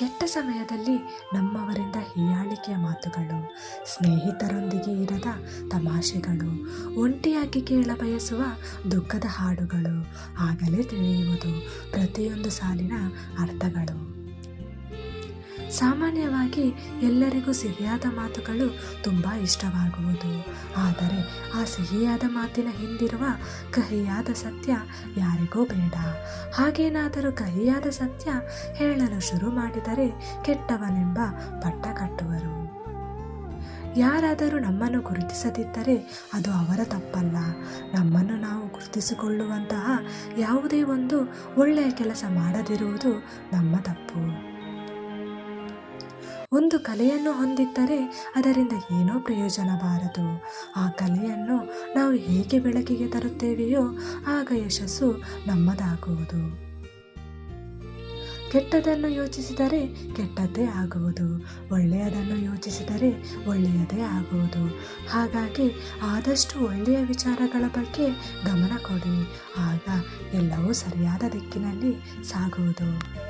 ಕೆಟ್ಟ ಸಮಯದಲ್ಲಿ ನಮ್ಮವರಿಂದ ಹೀಯಾಳಿಕೆಯ ಮಾತುಗಳು, ಸ್ನೇಹಿತರೊಂದಿಗೆ ಇರದ ತಮಾಷೆಗಳು, ಒಂಟಿಯಾಗಿ ಕೇಳ ಬಯಸುವ ದುಃಖದ ಹಾಡುಗಳು ಆಗಲೇ ತಿಳಿಯುವುದು ಪ್ರತಿಯೊಂದು ಸಾಲಿನ ಅರ್ಥಗಳು. ಸಾಮಾನ್ಯವಾಗಿ ಎಲ್ಲರಿಗೂ ಸಿಹಿಯಾದ ಮಾತುಗಳು ತುಂಬ ಇಷ್ಟವಾಗುವುದು. ಆದರೆ ಆ ಸಿಹಿಯಾದ ಮಾತಿನ ಹಿಂದಿರುವ ಕಹಿಯಾದ ಸತ್ಯ ಯಾರಿಗೂ ಬೇಡ. ಹಾಗೇನಾದರೂ ಕಹಿಯಾದ ಸತ್ಯ ಹೇಳಲು ಶುರು ಮಾಡಿದರೆ ಕೆಟ್ಟವನೆಂಬ ಪಟ್ಟ ಕಟ್ಟುವರು. ಯಾರಾದರೂ ನಮ್ಮನ್ನು ಗುರುತಿಸದಿದ್ದರೆ ಅದು ಅವರ ತಪ್ಪಲ್ಲ. ನಮ್ಮನ್ನು ನಾವು ಗುರುತಿಸಿಕೊಳ್ಳುವಂತಹ ಯಾವುದೇ ಒಂದು ಒಳ್ಳೆಯ ಕೆಲಸ ಮಾಡದಿರುವುದು ನಮ್ಮ ತಪ್ಪು. ಒಂದು ಕಲೆಯನ್ನು ಹೊಂದಿದ್ದರೆ ಅದರಿಂದ ಏನೋ ಪ್ರಯೋಜನ ಬಾರದು. ಆ ಕಲೆಯನ್ನು ನಾವು ಹೇಗೆ ಬೆಳಕಿಗೆ ತರುತ್ತೇವೆಯೋ ಆಗ ಯಶಸ್ಸು ನಮ್ಮದಾಗುವುದು. ಕೆಟ್ಟದನ್ನು ಯೋಚಿಸಿದರೆ ಕೆಟ್ಟದ್ದೇ ಆಗುವುದು. ಒಳ್ಳೆಯದನ್ನು ಯೋಚಿಸಿದರೆ ಒಳ್ಳೆಯದೇ ಆಗುವುದು. ಹಾಗಾಗಿ ಆದಷ್ಟು ಒಳ್ಳೆಯ ವಿಚಾರಗಳ ಬಗ್ಗೆ ಗಮನ ಕೊಡಿ. ಆಗ ಎಲ್ಲವೂ ಸರಿಯಾದ ದಿಕ್ಕಿನಲ್ಲಿ ಸಾಗುವುದು.